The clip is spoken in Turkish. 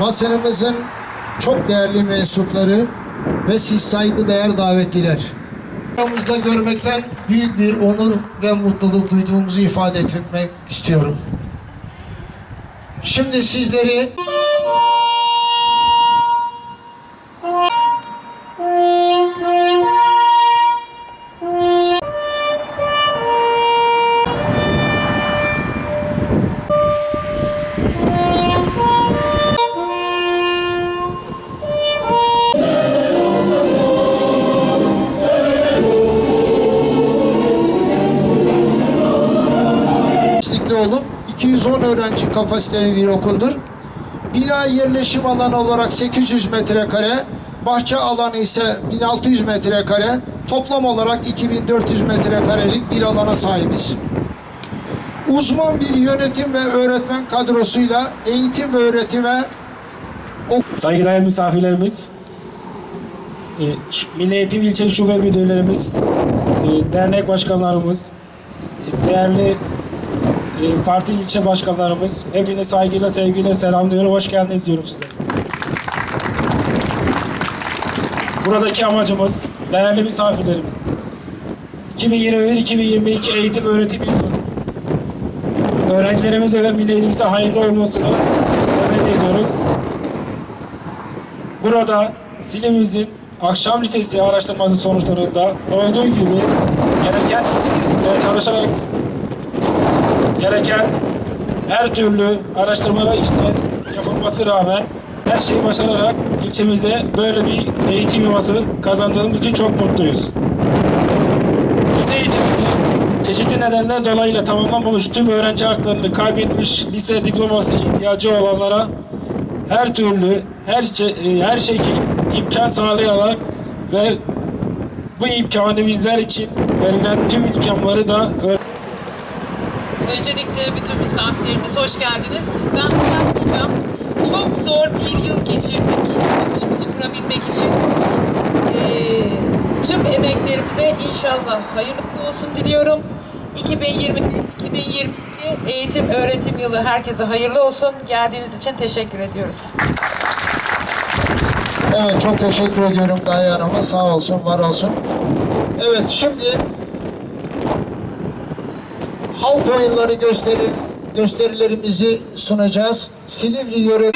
basınımızın çok değerli mensupları ve siz saygıdeğer davetliler. Aramızda görmekten büyük bir onur ve mutluluk duyduğumuzu ifade etmek istiyorum. Şimdi sizleri 210 öğrenci kapasiteli bir okuldur. Bina yerleşim alanı olarak 800 metrekare, bahçe alanı ise 1600 metrekare, toplam olarak 2400 metrekarelik bir alana sahibiz. Uzman bir yönetim ve öğretmen kadrosuyla eğitim ve öğretime Saygıdeğer misafirlerimiz, e, Milli Eğitim İlçe Şube Müdürlerimiz, e, dernek başkanlarımız, e, değerli parti ilçe başkanlarımız, hepinizi saygıyla, sevgiyle selamlıyorum. Hoş geldiniz diyorum size. Buradaki amacımız, değerli misafirlerimiz, 2021-2022 eğitim öğretim yılı öğrencilerimize ve milli eğitimimize hayırlı olmasını temenni ediyoruz. Burada Silimizin akşam lisesi araştırması sonuçlarında olduğu gibi gereken titizlikle çalışarak gereken her türlü araştırma ve işlem yapılması rağmen her şeyi başararak ilçemizde böyle bir eğitim yuvası kazandığımız için çok mutluyuz. Lise eğitiminde çeşitli nedenler dolayıyla tamamlanmamış tüm öğrenci haklarını kaybetmiş lise diploması ihtiyacı olanlara her türlü her şey, her şekil imkan sağlayarak ve bu imkanı bizler için verilen tüm imkanları da öğ- Öncelikle bütün misafirlerimiz hoş geldiniz. Ben uzatmayacağım. Çok zor bir yıl geçirdik okulumuzu kurabilmek için. Ee, tüm emeklerimize inşallah hayırlısı olsun diliyorum. 2020 2022 eğitim öğretim yılı herkese hayırlı olsun. Geldiğiniz için teşekkür ediyoruz. Evet çok teşekkür ediyorum Gaye Hanım'a. Sağ olsun, var olsun. Evet şimdi halk oyunları gösteri, gösterilerimizi sunacağız. Silivri yöre